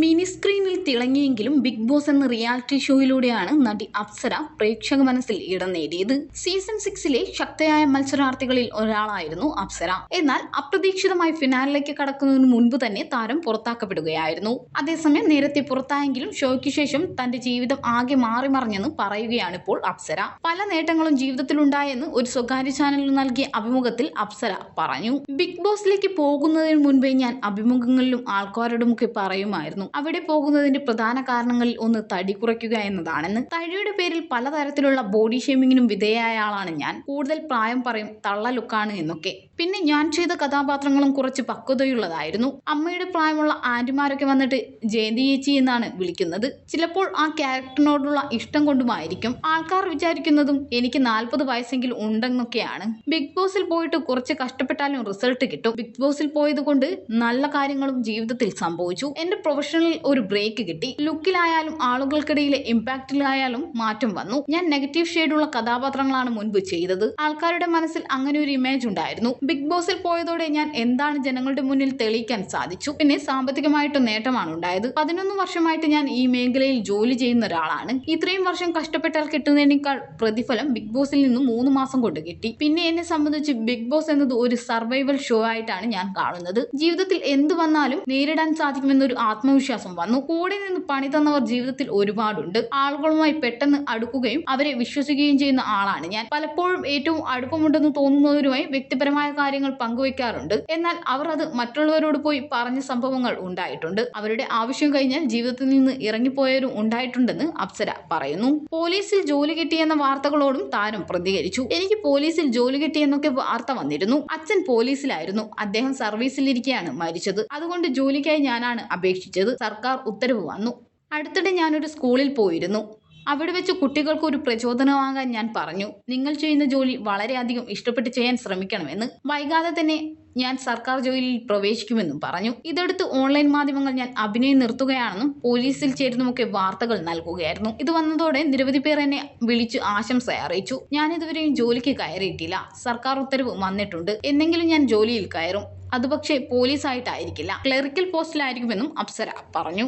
Mini സ്ക്രീനിൽ തിളങ്ങിയെങ്കിലും big boss എന്ന റിയാലിറ്റി ഷോയിലൂടെയാണ് നടി അപ്സര പ്രേക്ഷക മനസ്സിൽ ഇടം നേടിയത്. സീസൺ സിക്സിലെ ശക്തയായ മത്സരാർത്ഥികളിൽ ഒരാളായിരുന്നു അപ്സര. എന്നാൽ അപ്രതീക്ഷിതമായി ഫിനാലിലേക്ക് കടക്കുന്നതിന് മുൻപ് തന്നെ താരം പുറത്താക്കപ്പെടുകയായിരുന്നു. അതേസമയം നേരത്തെ പുറത്തായെങ്കിലും ഷോയ്ക്ക് ശേഷം തന്റെ ജീവിതം ആകെ മാറി മറിഞ്ഞെന്ന് പറയുകയാണ് ഇപ്പോൾ അപ്സര. പല നേട്ടങ്ങളും ജീവിതത്തിലുണ്ടായെന്ന് ഒരു സ്വകാര്യ ചാനലിന് നൽകിയ അഭിമുഖത്തിൽ അപ്സര പറഞ്ഞു. ബിഗ് ബോസിലേക്ക് പോകുന്നതിന് മുൻപേ ഞാൻ അഭിമുഖങ്ങളിലും ആൾക്കാരോടുമൊക്കെ പറയുമായിരുന്നു. അവിടെ പോകുന്നതിന്റെ പ്രധാന കാരണങ്ങളിൽ ഒന്ന് തടി കുറയ്ക്കുക എന്നതാണെന്ന്. തടിയുടെ പേരിൽ പലതരത്തിലുള്ള ബോഡി ഷേമിങ്ങിനും വിധേയായ ആളാണ് ഞാൻ. കൂടുതൽ പ്രായം പറയും തള്ള ലുക്കാണ് എന്നൊക്കെ. പിന്നെ ഞാൻ ചെയ്ത കഥാപാത്രങ്ങളും കുറച്ച് പക്വതയുള്ളതായിരുന്നു. അമ്മയുടെ പ്രായമുള്ള ആന്റിമാരൊക്കെ വന്നിട്ട് ജയന്തി ചേച്ചി എന്നാണ് വിളിക്കുന്നത്. ചിലപ്പോൾ ആ ക്യാരക്ടറിനോടുള്ള ഇഷ്ടം കൊണ്ടുമായിരിക്കും. ആൾക്കാർ വിചാരിക്കുന്നതും എനിക്ക് നാൽപ്പത് വയസ്സെങ്കിൽ ഉണ്ടെന്നൊക്കെയാണ്. ബിഗ് ബോസിൽ പോയിട്ട് കുറച്ച് കഷ്ടപ്പെട്ടാലും റിസൾട്ട് കിട്ടും. ബിഗ് ബോസിൽ പോയത് കൊണ്ട് നല്ല കാര്യങ്ങളും ജീവിതത്തിൽ സംഭവിച്ചു. എന്റെ പ്രൊഫഷണൽ ഒരു ബ്രേക്ക് കിട്ടി. ലുക്കിലായാലും ആളുകൾക്കിടയിലെ ഇമ്പാക്റ്റിലായാലും മാറ്റം വന്നു. ഞാൻ നെഗറ്റീവ് ഷെയ്ഡുള്ള കഥാപാത്രങ്ങളാണ് മുൻപ് ചെയ്തത്. ആൾക്കാരുടെ മനസ്സിൽ അങ്ങനെ ഒരു ഇമേജ് ഉണ്ടായിരുന്നു. ബിഗ് ബോസിൽ പോയതോടെ ഞാൻ എന്താണ് ജനങ്ങളുടെ മുന്നിൽ തെളിയിക്കാൻ സാധിച്ചു? പിന്നെ സാമ്പത്തികമായിട്ട് നേട്ടമാണ് ഉണ്ടായത്. പതിനൊന്ന് വർഷമായിട്ട് ഞാൻ ഈ മേഖലയിൽ ജോലി ചെയ്യുന്ന ഒരാളാണ്. ഇത്രയും വർഷം കഷ്ടപ്പെട്ടാൽ കിട്ടുന്നതിനേക്കാൾ പ്രതിഫലം ബിഗ് ബോസിൽ നിന്ന് മൂന്ന് മാസം കൊണ്ട് കിട്ടി. പിന്നെ എന്നെ സംബന്ധിച്ച് ബിഗ് ബോസ് എന്നത് ഒരു സർവൈവൽ ഷോ ആയിട്ടാണ് ഞാൻ കാണുന്നത്. ജീവിതത്തിൽ എന്ത് വന്നാലും നേരിടാൻ സാധിക്കുമെന്നൊരു ആത്മവിശ്വാസം വന്നു. കൂടെ നിന്ന് പണി തന്നവർ ജീവിതത്തിൽ ഒരുപാടുണ്ട്. ആളുകളുമായി പെട്ടെന്ന് അടുക്കുകയും അവരെ വിശ്വസിക്കുകയും ചെയ്യുന്ന ആളാണ് ഞാൻ. പലപ്പോഴും ഏറ്റവും അടുപ്പമുണ്ടെന്ന് തോന്നുന്നവരുമായി വ്യക്തിപരമായ കാര്യങ്ങൾ പങ്കുവെക്കാറുണ്ട്. എന്നാൽ അവർ അത് മറ്റുള്ളവരോട് പോയി പറഞ്ഞ സംഭവങ്ങൾ ഉണ്ടായിട്ടുണ്ട്. അവരുടെ ആവശ്യം കഴിഞ്ഞാൽ ജീവിതത്തിൽ നിന്ന് ഇറങ്ങിപ്പോയവരും ഉണ്ടായിട്ടുണ്ടെന്ന് അപ്സര പറയുന്നു. പോലീസിൽ ജോലി കിട്ടിയെന്ന വാർത്തകളോടും താരം പ്രതികരിച്ചു. എനിക്ക് പോലീസിൽ ജോലി കിട്ടിയെന്നൊക്കെ വാർത്ത വന്നിരുന്നു. അച്ഛൻ പോലീസിലായിരുന്നു. അദ്ദേഹം സർവീസിലിരിക്കെയാണ് മരിച്ചത്. അതുകൊണ്ട് ജോലിക്കായി ഞാനാണ് അപേക്ഷിച്ചത്. സർക്കാർ ഉത്തരവ് വന്നു. അടുത്തിടെ ഞാനൊരു സ്കൂളിൽ പോയിരുന്നു. അവിടെ വെച്ച് കുട്ടികൾക്ക് ഒരു പ്രചോദനമാകാൻ ഞാൻ പറഞ്ഞു. നിങ്ങൾ ചെയ്യുന്ന ജോലി വളരെയധികം ഇഷ്ടപ്പെട്ട് ചെയ്യാൻ ശ്രമിക്കണമെന്ന് വൈകാതെ തന്നെ ഞാൻ സർക്കാർ ജോലിയിൽ പ്രവേശിക്കുമെന്നും പറഞ്ഞു. ഇതെടുത്ത് ഓൺലൈൻ മാധ്യമങ്ങൾ ഞാൻ അഭിനയം നിർത്തുകയാണെന്നും പോലീസിൽ ചേരുന്നുമൊക്കെ വാർത്തകൾ നൽകുകയായിരുന്നു. ഇത് വന്നതോടെ നിരവധി പേർ എന്നെ വിളിച്ച് ആശംസ അറിയിച്ചു. ഞാൻ ഇതുവരെയും ജോലിക്ക് കയറിയിട്ടില്ല. സർക്കാർ ഉത്തരവ് വന്നിട്ടുണ്ട്. എന്നെങ്കിലും ഞാൻ ജോലിയിൽ കയറും. അത് പക്ഷേ പോലീസായിട്ടായിരിക്കില്ല. ക്ലറിക്കൽ പോസ്റ്റിലായിരിക്കുമെന്നും അപ്സര പറഞ്ഞു.